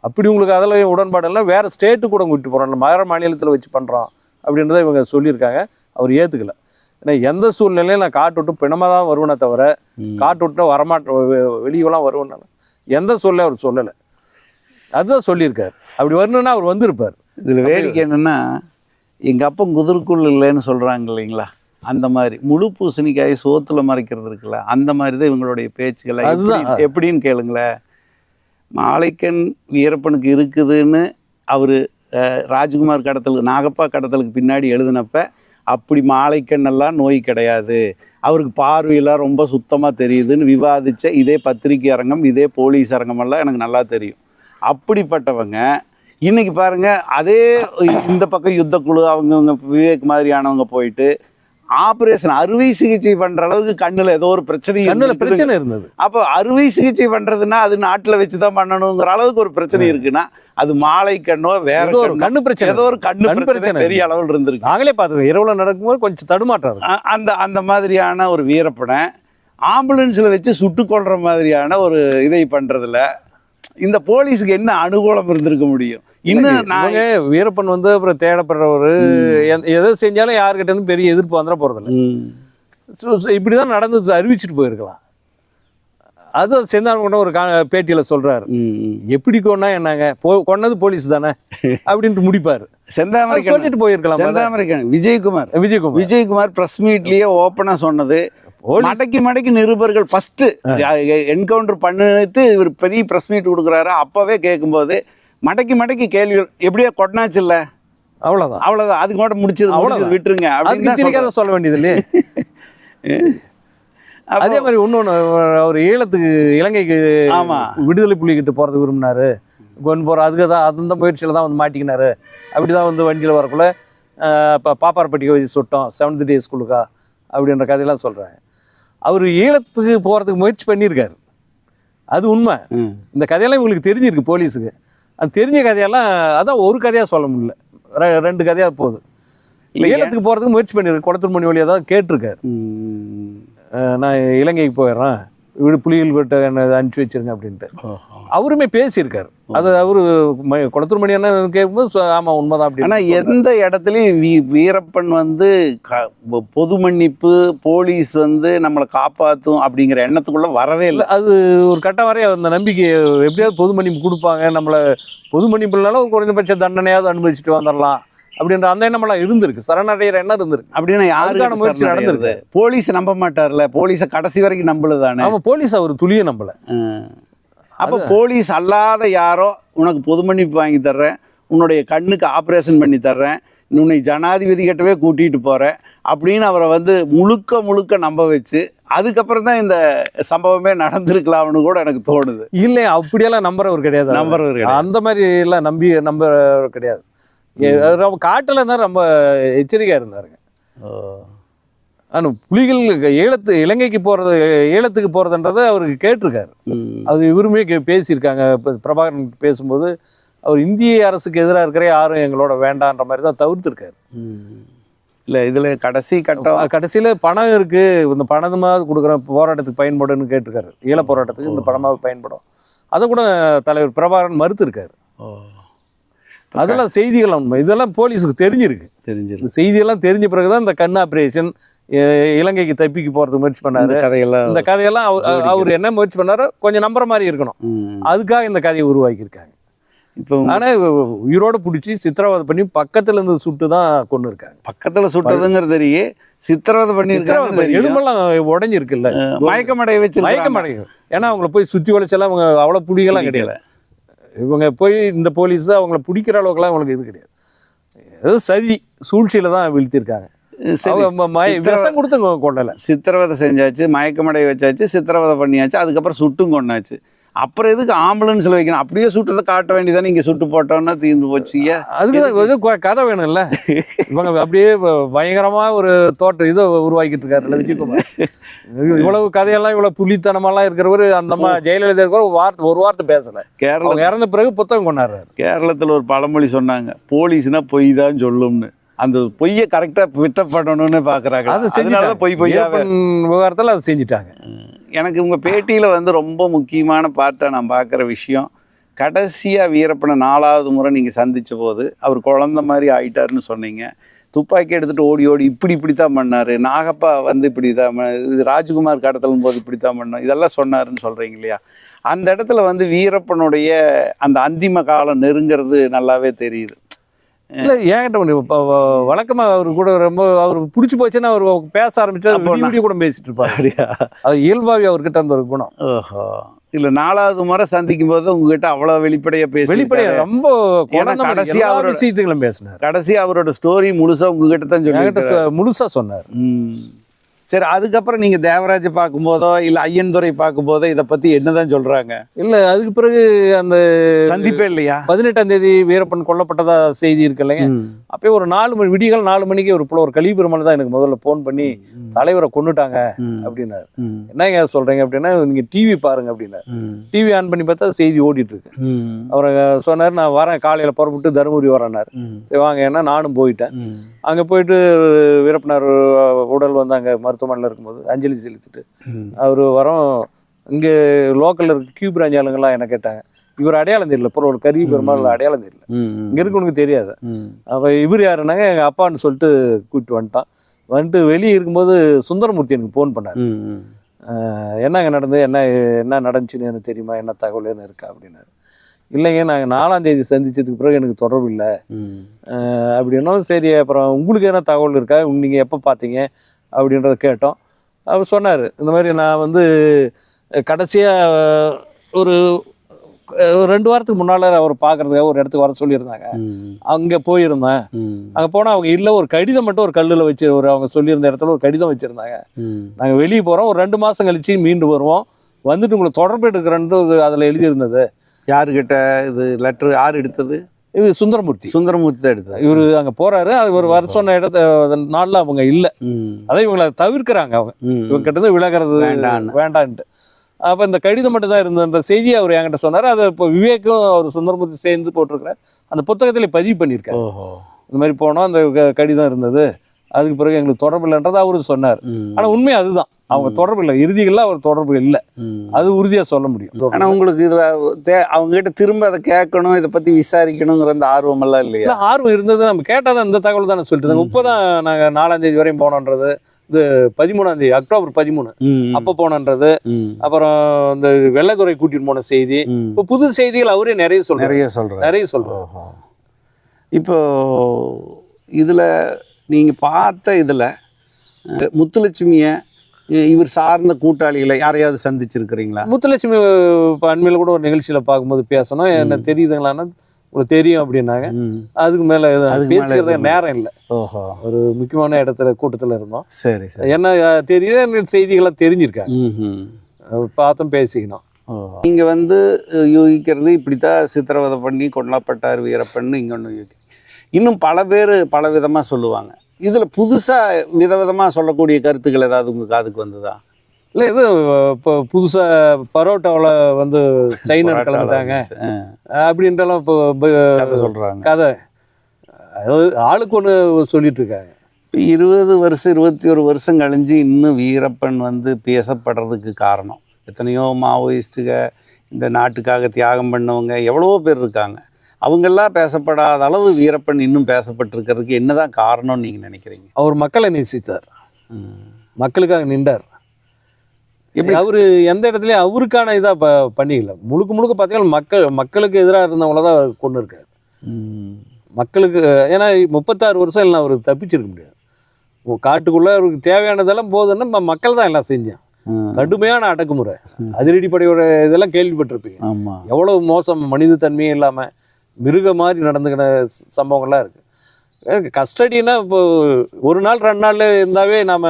அப்படி உங்களுக்கு அதில் உடன்பாடு இல்லை வேறு ஸ்டேட்டு கூட கூட்டிட்டு போகிறோம் வேறு மாநிலத்தில் வச்சு பண்ணுறோம் அப்படின்றத இவங்க சொல்லியிருக்காங்க. அவர் ஏற்றுக்கல ஏன்னா எந்த சூழ்நிலையும் நான் காட்டு விட்டு பிணமாக தான் வருவேனே தவிர. காட்டு விட்டு வரமாட்டேன் வெளியெல்லாம் வருவேன் எந்த சொல்ல அவர் சொல்லலை. அதுதான் சொல்லியிருக்காரு. அப்படி வரணும்னா அவர் வந்திருப்பார். இதுல வேடிக்கை என்னன்னா எங்க அப்பன் குதிரைக்குள் இல்லைன்னு சொல்றாங்க இல்லைங்களா? அந்த மாதிரி. முழு பூசணிக்காய் சோத்துல மறைக்கிறது இருக்குல்ல அந்த மாதிரி தான் இவங்களுடைய பேச்சுக்களை. அதுதான். எப்படி- எப்படின்னு கேளுங்களேன். மாலைக்கன் வீரப்பனுக்கு இருக்குதுன்னு அவரு ராஜ்குமார் கடத்தலுக்கு நாகப்பா கடத்தலுக்கு பின்னாடி எழுதினப்ப அப்படி மாலைக்கண் எல்லாம் நோய் கிடையாது. அவருக்கு பார்வையெல்லாம் ரொம்ப சுத்தமாக தெரியுதுன்னு விவாதித்த இதே பத்திரிகை அரங்கம் இதே போலீஸ் அரங்கமெல்லாம் எனக்கு நல்லா தெரியும். அப்படிப்பட்டவங்க. இன்னைக்கு பாருங்க அதே இந்த பக்கம் யுத்த குழு அவங்கவுங்க விவேக் மாதிரியானவங்க போயிட்டு ஆபரேஷன் அறுவை சிகிச்சை பண்ற அளவுக்கு கண்ணுல ஏதோ ஒரு பிரச்சனை கண்ணுல. பிரச்சனை இருந்தது. அப்போ அறுவை சிகிச்சை பண்றதுன்னா அது நாட்டுல வச்சு தான் பண்ணணுங்கிற அளவுக்கு ஒரு பிரச்சனை இருக்குன்னா அது மாலை கண்ணோ வேற ஒரு கண்ணோ, பிரச்சனை ஏதோ ஒரு கண்ணு கண் பிரச்சனை பெரிய அளவில் இருந்திருக்கு. நாங்களே பார்த்துருக்கோம். இரவுல நடக்கும்போது கொஞ்சம் தடுமாற்றம் அந்த அந்த மாதிரியான ஒரு வீரப்பனை ஆம்புலன்ஸ்ல வச்சு சுட்டு கொள்ற மாதிரியான ஒரு இதை பண்றதுல இந்த போலீஸுக்கு என்ன அனுகூலம் இருந்திருக்க முடியும்? இன்னும் நான் இவங்க வீரப்பன் வந்து அப்புறம் தேடப்படுறவர் எதை செஞ்சாலும் யாருக்கிட்ட இருந்து பெரிய எதிர்ப்பு வந்துட போறதில்ல. ம். ஸோ ஸோ இப்படி தான் நடந்து அறிவிச்சிட்டு போயிருக்கலாம். அது செந்தான கூட ஒரு கா பேட்டியில் ம். எப்படி கொண்டா என்னங்க? போ கொன்னது போலீஸ் தானே? அப்படின்ட்டு முடிப்பாரு. அது செந்தாமரைக்கன் சொல்லிட்டு போயிருக்கலாம் செந்தாமரைக்கன் விஜயகுமார். விஜயகுமார். விஜயகுமார் பிரஸ் மீட்லயே ஓப்பனா சொன்னது. மடக்கி மடக்கி நிருபர்கள் ஃபர்ஸ்ட் என்கவுண்டர் பண்ணிட்டு இவர் பெரிய பிரஸ் மீட் கொடுக்குறாரு. அப்பவே கேட்கும்போது மடக்கி மடக்கி கேள்வி எப்படியோ கொட்டினாச்சு இல்ல? அவ்வளவுதான். அவ்வளவுதான். அதுக்கு மட்டும் முடிச்சது. முடிச்சது விட்டுருங்க. அப்படின்னு. சொல்ல வேண்டியது இல்லையே அதே மாதிரி இன்னொன்று அவர் ஈழத்துக்கு இலங்கைக்கு ஆமா. விடுதலை புலிகிட்ட போகிறது விரும்பினாரு. கொண்டு போகிற அதுக்கு தான் அந்த முயற்சியில் தான் வந்து மாட்டிக்கினாரு. அப்படி தான் வந்து வண்டியில் வரக்குள்ள இப்போ பாப்பாரப்பட்டிக்கு வச்சு சுட்டோம் செவன்த் டே ஸ்கூலுக்கா அப்படின்ற கதையெல்லாம் சொல்கிறாங்க அவர் ஈழத்துக்கு போகிறதுக்கு முயற்சி பண்ணியிருக்காரு. அது உண்மை. இந்த கதையெல்லாம் இவங்களுக்கு தெரிஞ்சிருக்கு போலீஸுக்கு. அது தெரிஞ்ச கதையெல்லாம் அதான் ஒரு கதையாக சொல்ல முடியல. ரெண்டு கதையாக போகுது. ஈழத்துக்கு போகிறதுக்கு முயற்சி பண்ணியிருக்கு குளத்தூர்மணி வழியாக தான் கேட்டிருக்காரு. நான் இலங்கைக்கு போயிடுறேன். விடு புலிகள் கிட்ட என்ன அனுப்பிச்சி வச்சிருங்க அப்படின்ட்டு. அவருமே பேசியிருக்காரு. அது அவரு குளத்தூர் மணி என்ன கேட்கும்போது சொ- ஆமா உண்மைதான் அப்படி ஆனா எந்த இடத்துலயும் வீ- வீரப்பன் வந்து க- பொது மன்னிப்பு போலீஸ் வந்து நம்மளை காப்பாத்தும் அப்படிங்கிற எண்ணத்துக்குள்ள வரவே இல்லை. அது ஒரு கட்டம் வரை அந்த நம்பிக்கை எப்படியாவது பொது மன்னிப்பு கொடுப்பாங்க. நம்மளை பொது மன்னிப்புனால ஒரு குறைந்தபட்ச தண்டனையாவது அனுபவிச்சுட்டு வந்துடலாம். அப்படின்ற அந்த எண்ணமெல்லாம் இருந்திருக்கு. சரணடைகிற எண்ணம் இருந்திருக்கு. அப்படின்னு அதுக்கான யாருக்கு முயற்சி நடந்திருக்கு. போலீஸ் நம்ப மாட்டார்ல. போலீஸ கடைசி வரைக்கும் நம்பலுதானே? ஆமா போலீஸ் அவர் துளிய நம்பல. அப்ப போலீஸ் அல்லாத யாரோ உனக்கு பொது மன்னிப்பு வாங்கி தர்றேன் உன்னுடைய கண்ணுக்கு ஆபரேஷன் பண்ணி தர்றேன் உன்னை ஜனாதிபதி கிட்டவே கூட்டிட்டு போறேன் அப்படின்னு அவரை வந்து முழுக்க முழுக்க நம்ப வச்சு அதுக்கப்புறம் தான் இந்த சம்பவமே நடந்திருக்கலாம்னு கூட எனக்கு தோணுது. இல்ல அப்படியெல்லாம் நம்புறவர் கிடையாது. நம்புறவர் கிடையாது. அந்த மாதிரி எல்லாம் நம்பி நம்புறவர் கிடையாது. ரொம்ப காட்டில் இருந்தால் ரொம்ப எச்சரிக்கையாக இருந்தாருங்க. ஆனால் புலிகள் ஈழத்து இலங்கைக்கு போகிறது ஈழத்துக்கு போகிறதுன்றதை அவருக்கு கேட்டிருக்காரு. அது இவருமே கே- பேசியிருக்காங்க. இப்போ பிரபாகரன் பேசும்போது அவர் இந்திய அரசுக்கு எதிராக இருக்கிற யாரும் எங்களோட வேண்டான்ற மாதிரி தான் தவிர்த்திருக்காரு. இல்ல இதுல கடைசி கட்டம். கடைசியில் பணம் இருக்குது இந்த பணமாவது கொடுக்குறேன் போராட்டத்துக்கு பயன்படுன்னு கேட்டிருக்காரு. ஈழ போராட்டத்துக்கு இந்த பணமாவது பயன்படும். அதை கூட தலைவர் பிரபாகரன் மறுத்திருக்காரு. அதெல்லாம் செய்திகள் உண்மை இதெல்லாம் போலீஸுக்கு தெரிஞ்சிருக்கு. தெரிஞ்சிருக்கு. செய்தியெல்லாம் தெரிஞ்ச பிறகு தான் இந்த கண் ஆப்ரேஷன் இலங்கைக்கு தப்பிக்கு போகிறதுக்கு முயற்சி பண்ணாரு. கதையெல்லாம் இந்த கதையெல்லாம் அவ- அவ- அவர் என்ன முயற்சி பண்ணாரோ கொஞ்சம் நம்புற மாதிரி இருக்கணும். அதுக்காக இந்த கதையை உருவாக்கியிருக்காங்க. இப்போ உங்க ஆனா உயிரோட பிடிச்சி சித்திரவதை பண்ணி பக்கத்துல இருந்து சுட்டு தான் கொண்டு இருக்காங்க. பக்கத்துல சுட்டதுங்கிறது தெரியே சித்திரவதை தெரியும். எலும்பெல்லாம் உடஞ்சிருக்குல்ல. மயக்கமடைய வச்சு மயக்கம் அடையும் ஏன்னா அவங்கள போய் சுத்தி வளைச்செல்லாம் அவங்க அவ்வளவு புடிகலாம் கிடையாது. இவங்க போய் இந்த போலீஸ் அவங்கள பிடிக்கிற அளவுக்குலாம் அவங்களுக்கு இது கிடையாது. ஏதோ சதி சூழ்ச்சியில தான் வீழ்த்திருக்காங்க. விஷம் கொடுத்து கொண்டல சித்திரவதை செஞ்சாச்சு மயக்கமடைய வச்சாச்சு சித்திரவதை பண்ணியாச்சு அதுக்கப்புறம் சுட்டும் கொண்டாச்சு. அப்புறம் எதுக்கு ஆம்புலன்ஸ்ல வைக்கணும்? அப்படியே சுட்டதை காட்ட வேண்டியதானே இங்க சுட்டு போட்டோம்னா தீர்ந்து போச்சுங்க அதுக்கு கதை வேணும்ல? இவங்க அப்படியே ப- பயங்கரமா ஒரு தோட்டம் இதை உருவாக்கிட்டு இருக்காருல்ல விஜயகுமார். இவ்வளவு கதையெல்லாம் இவ்வளவு புலித்தனமெல்லாம் இருக்கிறவர் அந்த அம்மா ஜெயலலிதா இருக்கிற ஒரு வார்த்தை ஒரு வார்த்தை பேசல. கேரள அவங்க இறந்த பிறகு புத்தகம் கொண்டாடுறாரு. கேரளத்துல ஒரு பழமொழி சொன்னாங்க போலீஸ்னா பொய் தான் சொல்லும்னு. அந்த பொய்யை கரெக்டா ஃபிட்டப் பண்ணணும்னு பாக்குறாங்க. அது. தான் பொய் வீரப்பன் விவகாரத்தில் அதை செஞ்சுட்டாங்க. எனக்கு உங்கள் பேட்டியில் வந்து ரொம்ப முக்கியமான பார்ட்டாக நான் பார்க்குற விஷயம் கடைசியாக வீரப்பனை நாலாவது முறை நீங்கள் சந்தித்த போது அவர் குழந்த மாதிரி ஆயிட்டாருன்னு சொன்னீங்க. துப்பாக்கி எடுத்துகிட்டு ஓடி ஓடி இப்படி இப்படி தான் பண்ணார். நாகப்பா வந்து இப்படி தான் இது ராஜ்குமார் கடத்தலும் போது இப்படி தான் பண்ணோம். இதெல்லாம் சொன்னாருன்னு சொல்கிறீங்க இல்லையா? அந்த இடத்துல வந்து வீரப்பனுடைய அந்த அந்திம காலம் நெருங்கிறது நல்லாவே தெரியுது. இல்ல ஏன்கிட்ட ஒண்ணு இப்ப வ- வழக்கமா அவர் கூட ரொம்ப அவர் பிடிச்சி போச்சுன்னா அவர் பேச ஆரம்பிச்சா கூட பேசிட்டு இருப்பாரு. அப்படியா? அது இயல்பாவே அவர்கிட்ட அந்த ஒரு குணம். ஓஹோ. இல்ல நாலாவது முறை சந்திக்கும் போது உங்ககிட்ட அவ்வளவு வெளிப்படையா பேசி வெளிப்படையா ரொம்ப கடைசியா அவரோட- விஷயத்துகளும் பேசினார். கடைசி அவரோட ஸ்டோரி முழுசா உங்ககிட்ட தான் சொல்லி முழுசா சொன்னார். சரி அதுக்கப்புறம் நீங்க தேவராஜை பார்க்கும்போதோ இல்ல ஐயன் துரை பார்க்கும்போதோ இதை பத்தி என்னதான் சொல்றாங்க? இல்ல அதுக்கு பிறகு அந்த சந்திப்பே இல்லையா? பதினெட்டாம் தேதி வீரப்பன் கொல்லப்பட்டதா செய்தி இருக்கு இல்லைங்க. அப்பயே ஒரு நாலு மணி விடிகால் நாலு மணிக்கு ஒரு புல ஒரு கலிபெருமாள் தான் எனக்கு முதல்ல ஃபோன் பண்ணி தலைவரை கொண்டுட்டாங்க அப்படின்னாரு. என்னங்க சொல்றீங்க அப்படின்னா நீங்க டிவி பாருங்க அப்படின்னாரு. டிவி ஆன் பண்ணி பார்த்தா செய்தி ஓடிட்டு இருக்கு. அவர் சொன்னார் நான் வரேன் காலையில் புறப்பட்டு தருமபுரி வரேன்னாரு. சரி வாங்க ஏன்னா நானும் போயிட்டேன். அங்கே போயிட்டு வீரப்பனார் உடல் வந்து அங்கே மருத்துவமனையில் இருக்கும்போது அஞ்சலி செலுத்திட்டு. அவர் வரோம் இங்கே லோக்கலில் இருக்க கியூ பிராஞ்ச் ஆளுங்கெல்லாம் என்ன கேட்டாங்க இவர் அடையாளம் தெரியல அப்புறம் ஒரு கரி பெருமாள் அடையாளம் தெரியல. இங்கே இருக்கவனுக்கு தெரியாது. அப்போ இவர் யாருன்னாங்க எங்கள் அப்பான்னு சொல்லிட்டு கூப்பிட்டு வந்துட்டான். வந்துட்டு வெளியே இருக்கும்போது சுந்தரமூர்த்தி எனக்கு ஃபோன் பண்ணார். என்னங்க நடந்தது என்ன என்ன நடந்துச்சுன்னு எனக்கு தெரியுமா என்ன தகவல் என்ன இருக்கா அப்படின்னாரு. இல்லைங்க நாங்கள் நாலாம் தேதி சந்திச்சதுக்கு பிறகு எனக்கு தொடர்பு இல்லை. அப்படின்னோம் சரி அப்புறம் உங்களுக்கு என்ன தகவல் இருக்கா? நீங்கள் எப்போ பார்த்தீங்க அப்படின்றத கேட்டோம். அவர் சொன்னார் இந்த மாதிரி நான் வந்து கடைசியாக ஒரு ரெண்டு வாரத்துக்கு முன்னால் அவர் பார்க்கறதுக்காக ஒரு இடத்துக்கு வர சொல்லியிருந்தாங்க. அங்கே போயிருந்தேன். அங்கே போனால் அவங்க இல்லை ஒரு கடிதம் மட்டும் ஒரு கல்லில் வச்சு ஒரு அவங்க சொல்லியிருந்த இடத்துல ஒரு கடிதம் வச்சுருந்தாங்க. நாங்கள் வெளியே போகிறோம் ஒரு ரெண்டு மாதம் கழிச்சு மீண்டு வருவோம். வந்துட்டு உங்களை தொடர்பு எடுக்கிறேன்ட்டு அதில் எழுதியிருந்தது. யாருக்கிட்ட இது லெட்டர் யார் எடுத்தது? இது சுந்தரமூர்த்தி. சுந்தரமூர்த்தி தான் எடுத்தது இவர் அங்கே போறாரு அது ஒரு வர சொன்ன இடத்த நாளில் அவங்க இல்லை. அதான் இவங்களை தவிர்க்கிறாங்க அவங்க. இவங்க கிட்ட விலகிறது. வேண்டான்ட்டு. அப்போ இந்த கடிதம் மட்டும் தான் இருந்தன்ற செய்தியை அவர் என்கிட்ட சொன்னார். அதை இப்போ விவேக்கும் அவர் சுந்தரமூர்த்தி சேர்ந்து போட்டிருக்கிற அந்த புத்தகத்தில் பதிவு பண்ணியிருக்காரு. இந்த மாதிரி போனோம் அந்த கடிதம் இருந்தது. அதுக்கு பிறகு எங்களுக்கு தொடர்பு இல்லைன்றதை அவரு சொன்னார். ஆனால் உண்மை அதுதான். அவங்க தொடர்பு இல்லை. இறுதிகளில் அவர் தொடர்பு இல்லை. அது உறுதியாக சொல்ல முடியும். ஆனா உங்களுக்கு இதுல தே அவங்க கிட்ட திரும்ப அதை கேட்கணும் இதை பத்தி விசாரிக்கணுங்கிற அந்த ஆர்வம் எல்லாம் இல்லையா? இல்லை ஆர்வம் இருந்தது நம்ம கேட்டால் தான் இந்த தகவல் தானே சொல்லிட்டு இருந்தாங்க இப்போ தான் நாங்கள் நாலாம் தேதி வரையும் போனோன்றது. இது பதிமூணாம் தேதி அக்டோபர் பதிமூணு. அப்போ போனோன்றது. அப்புறம் இந்த வெள்ளைத்துறை கூட்டிட்டு போன செய்தி. இப்போ புது செய்திகள் அவரே நிறைய சொல்றாரு. நிறைய சொல்றேன் நிறைய சொல்றாரு. ஓஹோ. இப்போ இதுல நீங்க பார்த்த இதுல முத்துலட்சுமிய இவர் சார்ந்த கூட்டாளிகளை யாரையாவது சந்திச்சிருக்கிறீங்களா? முத்துலட்சுமி இப்போ அண்மையில் கூட ஒரு நிகழ்ச்சியில் பார்க்கும்போது பேசணும். என்ன தெரியுதுங்களான்னா உங்களுக்கு தெரியும் அப்படின்னாங்க. அதுக்கு மேலே எதுவும் நேரம் இல்லை. ஓஹோ. ஒரு முக்கியமான இடத்துல கூட்டத்தில் இருந்தோம். சரி சரி. என்ன தெரியுது? எனக்கு செய்திகளாக தெரிஞ்சிருக்காங்க பார்த்தும் பேசிக்கணும். ஓ. நீங்க வந்து யூகிக்கிறது இப்படித்தான் சித்திரவதை பண்ணி கொல்லப்பட்டார் வீரப்பன் இங்க ஒன்று யூகி. இன்னும் பல பேர் பல விதமாக சொல்லுவாங்க. இதில் புதுசாக விதவிதமாக சொல்லக்கூடிய கருத்துக்கள் ஏதாவது உங்கள் காதுக்கு வந்ததா? இல்லை இது இப்போ புதுசாக பரோட்டாவில் வந்து சைனர் கலந்துட்டாங்க. அப்படின்றலாம் இப்போ கதை சொல்கிறாங்க கதை. அதாவது ஆளுக்கு ஒன்று சொல்லிட்டு இருக்காங்க இப்போ இருபது வருஷம் இருபத்தி ஒரு வருஷம் கழிஞ்சு இன்னும் வீரப்பன் வந்து பேசப்படுறதுக்கு காரணம். எத்தனையோ மாவோயிஸ்ட்டுக இந்த நாட்டுக்காக தியாகம் பண்ணவங்க எவ்வளவோ பேர் இருக்காங்க. அவங்கெல்லாம் பேசப்படாத அளவு வீரப்பன் இன்னும் பேசப்பட்டிருக்கிறதுக்கு என்னதான் காரணம்னு நீங்கள் நினைக்கிறீங்க? அவர் மக்களை நேசித்தார். மக்களுக்காக நின்றார். எப்படி? அவர் எந்த இடத்துலையும் அவருக்கான இதாக ப பண்ணிக்கல. முழுக்க முழுக்க பார்த்தீங்கன்னா மக்கள் மக்களுக்கு எதிராக இருந்தவங்கள தான் கொண்டு இருக்காரு. மக்களுக்கு ஏன்னா முப்பத்தாறு வருஷம் இல்லை அவர் தப்பிச்சிருக்க முடியாது. காட்டுக்குள்ளே அவருக்கு தேவையானதெல்லாம் போதுன்னா மக்கள் தான் எல்லாம் செஞ்சான். கடுமையான அடக்குமுறை. அதிரடிப்படையோட இதெல்லாம் கேள்விப்பட்டிருப்பீங்க. எவ்வளவு மோசம் மனித தன்மையே இல்லாமல் மிருக மாதிரி நடந்துக்கின ச- சம்பவங்கள்லாம் இருக்குது கஸ்டடினா இப்போ ஒரு நாள் ரெண்டு நாள் இருந்தாவே நாம்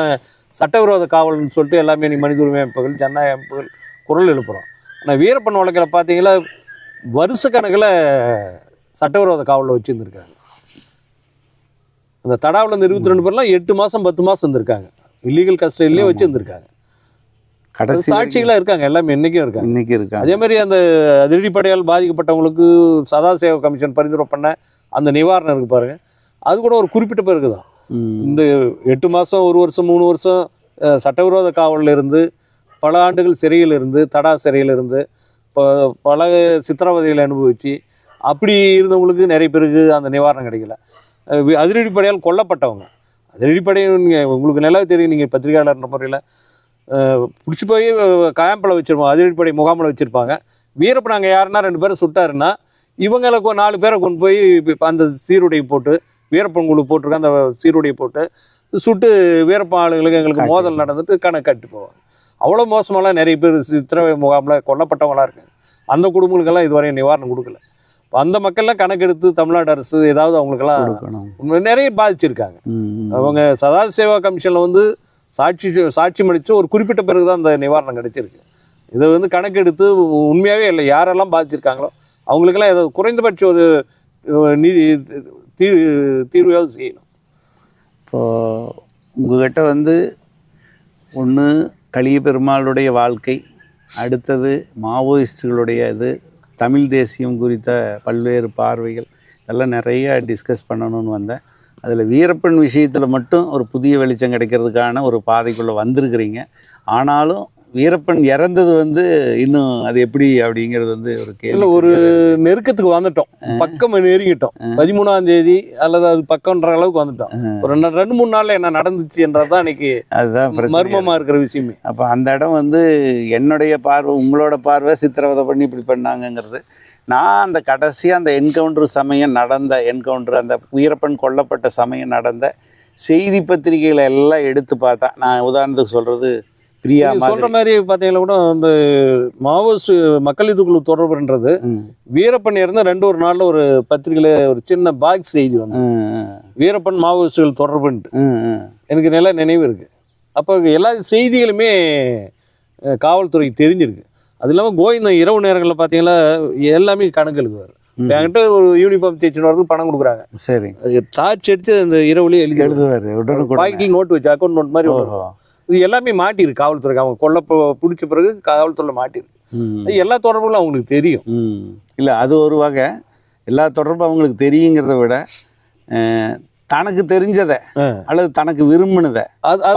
சட்டவிரோத காவல்னு சொல்லிட்டு எல்லாமே நீ மனித உரிமை அமைப்புகள் ஜனநாயக அமைப்புகள் குரல் எழுப்புகிறோம் ஆனால் வீரப்பன் வழக்கில் பார்த்தீங்கன்னா வருஷக்கணக்கில் சட்டவிரோத காவலில் வச்சுருந்துருக்காங்க. அந்த தடாவில் இருபத்தி ரெண்டு பேர்லாம் எட்டு மாதம் பத்து மாதம் இருந்திருக்காங்க. இல்லீகல் கஸ்டடியிலே வச்சுருந்துருக்காங்க. கடைசி சாட்சிகளாக இருக்காங்க எல்லாமே இன்றைக்கும் இருக்காங்க. இன்னைக்கு இருக்காங்க. அதே மாதிரி அந்த அதிரடிப்படையால் பாதிக்கப்பட்டவங்களுக்கு சதாசேவ கமிஷன் பரிந்துரை பண்ண அந்த நிவாரணம் இருக்கு பாருங்க. அது கூட ஒரு குறிப்பிட்ட பேருக்கு தான். இந்த எட்டு மாதம் ஒரு வருஷம் மூணு வருஷம் சட்டவிரோத காவலில் இருந்து பல ஆண்டுகள் சிறையில் இருந்து தடா சிறையில் இருந்து பல சித்திரவதைகளை அனுபவிச்சு அப்படி இருந்தவங்களுக்கு நிறைய பேருக்கு அந்த நிவாரணம் கிடைக்கல. அதிரடிப்படையால் கொல்லப்பட்டவங்க. அதிரடிப்படை நீங்கள் உங்களுக்கு நல்லா தெரியும் நீங்கள் பத்திரிகையாளர்ன்ற முறையில். பிடிச்சி போய் காயம்பில் வச்சுருப்போம். அதிரடிப்படை முகாமில் வச்சுருப்பாங்க. வீரப்பன் அங்கே யாருன்னா ரெண்டு பேரும் சுட்டாருன்னா இவங்களுக்கு நாலு பேரை கொண்டு போய் அந்த சீருடை போட்டு வீரப்பன் குழு போட்டிருக்க அந்த சீருடையை போட்டு சுட்டு வீரப்பன் ஆளுங்களுக்கு எங்களுக்கு மோதல் நடந்துட்டு கணக்கு கட்டி போவாங்க. அவ்வளோ மோசமெல்லாம் நிறைய பேர் சித்திரவை முகாமில் கொல்லப்பட்டவங்களாம் இருக்காங்க. அந்த குடும்பங்களுக்கெல்லாம் இதுவரையும் நிவாரணம் கொடுக்கல. இப்ப அந்த மக்கள்லாம் கணக்கெடுத்து தமிழ்நாடு அரசு ஏதாவது அவங்களுக்கெல்லாம் நிறைய பாதிச்சிருக்காங்க. அவங்க சதாசிவா கமிஷனில் வந்து சாட்சி சாட்சி மடித்து ஒரு குறிப்பிட்ட பிறகு தான் அந்த நிவாரணம் கிடைச்சிருக்கு. இதை வந்து கணக்கெடுத்து உண்மையாகவே இல்லை யாரெல்லாம் பாதிச்சிருக்காங்களோ அவங்களுக்கெல்லாம் ஏதாவது குறைந்தபட்ச ஒரு நிதி நீதி தீர் தீர்வையாவது செய்யணும். இப்போ உங்கள்கிட்ட வந்து ஒன்று கலிய பெருமாளுடைய வாழ்க்கை அடுத்தது மாவோயிஸ்டுகளுடைய இது தமிழ் தேசியம் குறித்த பல்வேறு பார்வைகள் இதெல்லாம் நிறைய டிஸ்கஸ் பண்ணணும்னு வந்தேன். அதில் வீரப்பன் விஷயத்தில் மட்டும் ஒரு புதிய வெளிச்சம் கிடைக்கிறதுக்கான ஒரு பாதைக்குள்ளே வந்திருக்கிறீங்க. ஆனாலும் வீரப்பன் இறந்தது வந்து இன்னும் அது எப்படி அப்படிங்கிறது வந்து ஒரு கேள்வி. ஒரு நெருக்கத்துக்கு வந்துட்டோம் பக்கம் நெருங்கிட்டோம். பதிமூணாம் தேதி அல்லது அது பக்கம்ன்ற அளவுக்கு வந்துட்டோம். ஒரு ரெண்டு- ரெண்டு மூணு நாள்ல என்ன நடந்துச்சு என்றதான் இன்னைக்கு அதுதான் பிரச்சனை. மர்மமா இருக்கிற விஷயமே. அப்போ அந்த இடம் வந்து என்னுடைய பார்வை உங்களோட பார்வை சித்திரவதை பண்ணி இப்படி பண்ணாங்கங்கிறது. நான் அந்த கடைசியாக அந்த என்கவுண்டர் சமயம் நடந்த என்கவுண்டர் அந்த வீரப்பன் கொல்லப்பட்ட சமயம் நடந்த செய்தி பத்திரிகைகளை எல்லாம் எடுத்து பார்த்தேன் நான் உதாரணத்துக்கு சொல்கிறது பிரியா சொல்ற மாதிரி பாத்தீங்கன்னா கூட அந்த மாவோயிஸ்ட் மக்கள் இதுக்குழு தொடர்புன்றது வீரப்பன் இறந்து ரெண்டு ஒரு நாள்ல ஒரு பத்திரிகையில ஒரு சின்ன பாக்ஸ் செய்தி வந்து வீரப்பன் மாவோயிஸ்டுகள் தொடர்புன்ட்டு. எனக்கு நல்ல நினைவு இருக்கு. அப்போ எல்லா செய்திகளுமே காவல்துறைக்கு தெரிஞ்சிருக்கு. அது இல்லாமல் கோவிந்தன் இரவு நேரங்களில் பார்த்தீங்கன்னா எல்லாமே கணக்கு எழுதுவார். என்கிட்ட ஒரு யூனிஃபார்ம் தேய்ச்சின்னு வரதுக்கு பணம் கொடுக்குறாங்க. சரி. டார்ச் அடிச்சு அந்த இரவுலேயே எழுதி எழுதுவார் பாக்கெட்டில் நோட் வச்சு அக்கௌண்ட் நோட் மாதிரி இருக்கும். இது எல்லாமே மாட்டிருக்கு காவல்துறைக்கு. அவங்க கொல்ல பிடிச்ச பிறகு காவல்துறையில் மாட்டிருக்கு. எல்லா தொடர்புகளும் அவங்களுக்கு தெரியும். இல்லை அது ஒரு வகை. எல்லா தொடர்பும் அவங்களுக்கு தெரியுங்கிறத விட தனக்கு தெரிஞ்சதை. அல்லது தனக்கு விரும்பினதை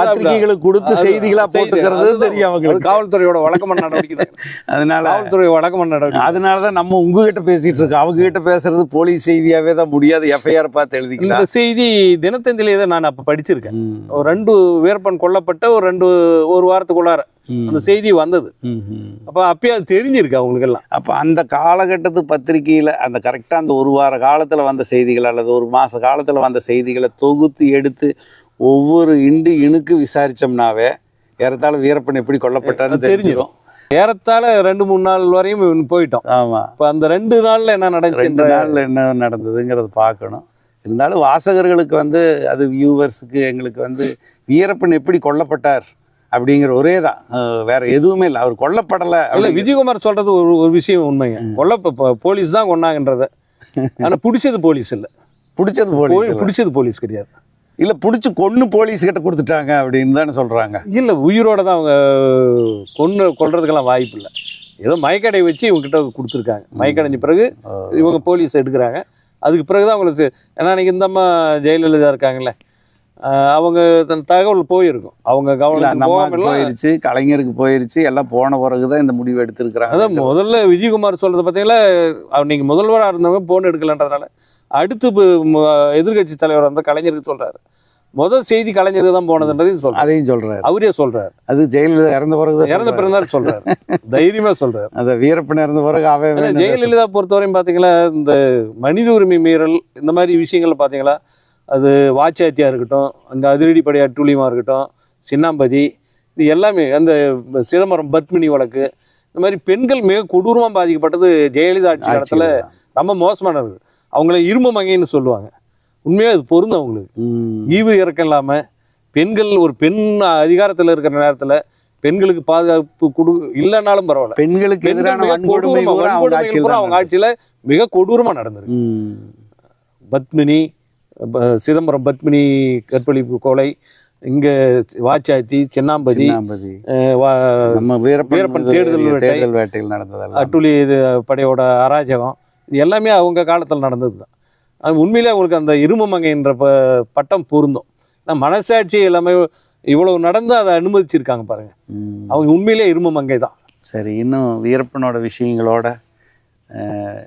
பத்திரிகைகளுக்கு கொடுத்து செய்திகளா செய்தி, போட்டுக்கிறது. தெரியும் அவங்களுக்கு. காவல்துறையோட வழக்கமான நடவடிக்கை தான். அதனால காவல்துறை வழக்கமான நடவடிக்கை அதனால தான் நம்ம உங்ககிட்ட பேசிட்டு இருக்கோம். அவங்க கிட்ட பேசுறது போலீஸ் செய்தியாவே தான் முடியாது. எஃப்ஐஆர் பார்த்து இந்த எழுதிக்கலாம் செய்தி தினத்தந்திலே தான் நான் அப்போ படிச்சிருக்கேன். ஒரு ரெண்டு வீரப்பன் கொல்லப்பட்ட ஒரு ரெண்டு ஒரு வாரத்துக்குள்ளார அந்த செய்தி வந்தது. அப்போ அப்பயே அது தெரிஞ்சிருக்கு அவங்களுக்கு எல்லாம் அப்போ அந்த காலகட்டத்து பத்திரிக்கையில் அந்த கரெக்டாக அந்த ஒரு வார காலத்தில் வந்த செய்திகள் அல்லது ஒரு மாத காலத்தில் வந்த செய்திகளை தொகுத்து எடுத்து ஒவ்வொரு இண்டு இணுக்கு விசாரிச்சோம்னாவே ஏறத்தாழ வீரப்பன் எப்படி கொல்லப்பட்டாருன்னு தெரிஞ்சிடும் ஏறத்தாழ ரெண்டு மூணு நாள் வரையும் போயிட்டோம். ஆமாம் இப்போ அந்த ரெண்டு நாள்ல என்ன ரெண்டு நடந்துச்சு நாளில் என்ன நடந்ததுங்கிறத பார்க்கணும். இருந்தாலும் வாசகர்களுக்கு வந்து அது வியூவர்ஸுக்கு எங்களுக்கு வந்து வீரப்பன் எப்படி கொல்லப்பட்டார்? அப்படிங்கிற ஒரே தான். வேற எதுவுமே இல்லை. அவர் கொல்லப்படலை இல்ல விஜயகுமார் சொல்றது ஒரு ஒரு விஷயம் உண்மைங்க. கொல்ல போலீஸ் தான் கொண்டாங்கன்றத ஆனா பிடிச்சது போலீஸ் இல்லை. பிடிச்சது போலீஸ் பிடிச்சது போலீஸ் கிடையாது. இல்ல பிடிச்சி கொன்னு போலீஸ் கிட்ட கொடுத்துட்டாங்க அப்படின்னு தானே சொல்றாங்க. இல்லை உயிரோட தான் அவங்க கொன்று கொல்றதுக்கெல்லாம் வாய்ப்பு இல்லை. ஏதோ மயக்கடை வச்சு இவங்ககிட்ட கொடுத்துருக்காங்க. மயக்கடைஞ்ச பிறகு இவங்க போலீஸ் எடுக்கிறாங்க. அதுக்கு பிறகு தான் அவங்களுக்கு ஏன்னா இன்னைக்கு இந்த அம்மா ஜெயலலிதா இருக்காங்கல்ல. அவங்க தன் தகவல் போயிருக்கும். அவங்க கவனம் போகாமல் போயிருச்சு கலைஞருக்கு போயிருச்சு எல்லாம் போன பிறகுதான் இந்த முடிவு எடுத்திருக்கிறாங்க. அதான் முதல்ல விஜயகுமார் சொல்றது பார்த்தீங்களா அவர் நீங்கள் முதல்வராக இருந்தவங்க போன் எடுக்கலன்றதுனால. அடுத்து எதிர்கட்சி தலைவர் வந்து கலைஞருக்கு சொல்றாரு. முதல் செய்தி கலைஞருக்கு தான் போனதுன்றதையும் சொல்றாரு. அதையும் சொல்றாரு. அவரே சொல்றாரு. அது ஜெயலலிதா இறந்த பிறகுதான் இறந்த. பிறந்தாரு சொல்றாரு. தைரியமா சொல்றாரு. அந்த வீரப்பன் இறந்த பிறகு அவன் ஜெயலலிதா பொறுத்தவரையும் பார்த்தீங்களா இந்த மனித உரிமை மீறல் இந்த மாதிரி விஷயங்கள் பார்த்தீங்களா அது வாச்சாத்தியாக இருக்கட்டும் அங்கே அதிரடிப்படை அட்டூழியமாக இருக்கட்டும் சின்னாம்பதி இது எல்லாமே அந்த சிதம்பரம் பத்மினி வழக்கு இந்த மாதிரி பெண்கள் மிக கொடூரமாக பாதிக்கப்பட்டது ஜெயலலிதா ஆட்சி காலத்தில். ரொம்ப மோசமானது அவங்கள இரும்பு மங்கைன்னு சொல்லுவாங்க உண்மையாக அது பொருந்தும் அவங்களுக்கு. ஈவு இறக்கம் இல்லாமல் பெண்கள் ஒரு பெண் அதிகாரத்தில் இருக்கிற நேரத்தில் பெண்களுக்கு பாதுகாப்பு கொடு இல்லைனாலும் பரவாயில்ல பெண்களுக்கு பெண்கள் எதிரான வன்கொடுமை அவங்க ஆட்சியில் மிக கொடூரமா நடந்திருக்கு ம். பத்மினி சிதம்பரம் பத்மினி கற்பழிப்பு கொலை இங்க வாச்சாத்தி சின்னாம்பதி நம்ம வீரப்பன் தேடுதல். தேடுதல் வேட்டையில் நடந்ததெல்லாம். அட்டுளி இது படையோட அராஜகம் இது எல்லாமே அவங்க காலத்தில் நடந்தது தான் அது உண்மையிலே அவங்களுக்கு அந்த இரும்பு மங்கைன்ற ப பட்டம் பொருந்தும். நான் மனசாட்சி எல்லாமே இவ்வளவு நடந்து அதை அனுமதிச்சிருக்காங்க பாருங்க. அவங்க உண்மையிலே இரும்பு மங்கை தான். சரி இன்னும் வீரப்பனோட விஷயங்களோட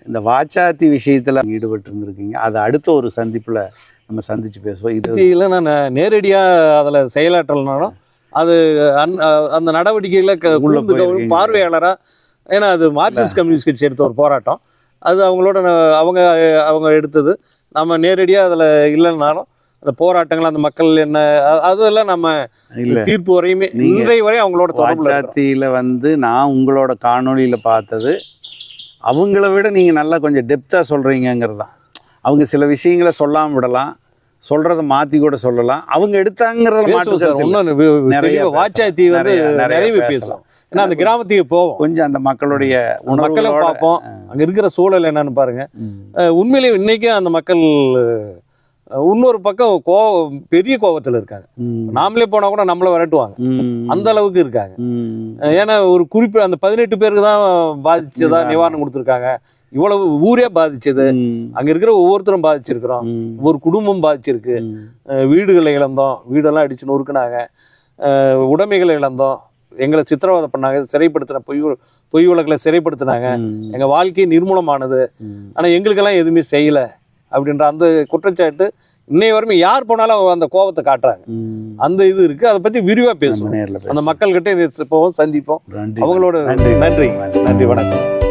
இந்த வாச்சாத்தி விஷயத்தில் ஈடுபட்டு இருந்திருக்கீங்க அது அடுத்த ஒரு சந்திப்பில் நம்ம சந்திச்சு பேசுவோம். இது இல்லை நான் நேரடியாக அதில் செயலாற்றலைனாலும் அது அந்- அந்த நடவடிக்கைகளை க உள்ள. பார்வையாளராக ஏன்னா அது மார்க்சிஸ்ட் கம்யூனிஸ்ட் கட்சி எடுத்த ஒரு போராட்டம். அது அவங்களோட அவங்க அவங்க எடுத்தது. நம்ம நேரடியாக அதில் இல்லைன்னாலும் அந்த போராட்டங்கள் அந்த மக்கள் என்ன அதெல்லாம் நம்ம தீர்ப்பு வரையுமே இன்றைய வரை அவங்களோட. வாச்சாத்தியில் வந்து நான் உங்களோட காணொளியில் பார்த்தது அவங்கள விட நீங்கள் நல்லா கொஞ்சம் டெப்த்தாக சொல்கிறீங்கிறது தான். அவங்க சில விஷயங்களை சொல்லாம விடலாம். சொல்கிறத மாற்றி கூட சொல்லலாம். அவங்க எடுத்தாங்கிறத மாற்று நிறைய. வாச்சாத்தி வந்து நிறைய- பேசலாம். ஏன்னா அந்த கிராமத்துக்கு போவோம். கொஞ்சம் அந்த மக்களுடைய மக்களை பார்ப்போம். அங்க இருக்கிற சூழல் என்னன்னு பாருங்க. உண்மையிலேயே இன்னைக்கும் அந்த மக்கள் இன்னொரு பக்கம் கோ பெரிய கோபத்துல இருக்காங்க. நாமளே போனா கூட நம்மள விரட்டுவாங்க. அந்த அளவுக்கு இருக்காங்க. ஏன்னா ஒரு குறிப்பிட்ட அந்த பதினெட்டு பேருக்கு தான் பாதிச்சதா நிவாரணம். கொடுத்துருக்காங்க. இவ்வளவு ஊரே பாதிச்சது. அங்க இருக்கிற ஒவ்வொருத்தரும் பாதிச்சிருக்கிறோம். ஒரு குடும்பம் பாதிச்சிருக்கு. வீடுகளை இழந்தோம். வீடெல்லாம் அடிச்சு நொறுக்குனாங்க. உடைமைகளை இழந்தோம். எங்களை சித்திரவதை பண்ணாங்க. சிறைப்படுத்தின பொய் பொய் வழக்கில் சிறைப்படுத்தினாங்க. எங்கள் வாழ்க்கை நிர்மூலமானது. ஆனால் எங்களுக்கெல்லாம் எதுவுமே செய்யலை. அப்படின்ற அந்த குற்றச்சாட்டு இன்னைய வரைக்கும் யார் போனாலும் அந்த கோபத்தை காட்டுறாங்க. அந்த இது இருக்குது அதை பற்றி விரிவாக பேசுவோம். அந்த. மக்கள்கிட்ட போவோம் சந்திப்போம். அவங்களோட நன்றி. நன்றி. நன்றி. வணக்கம்.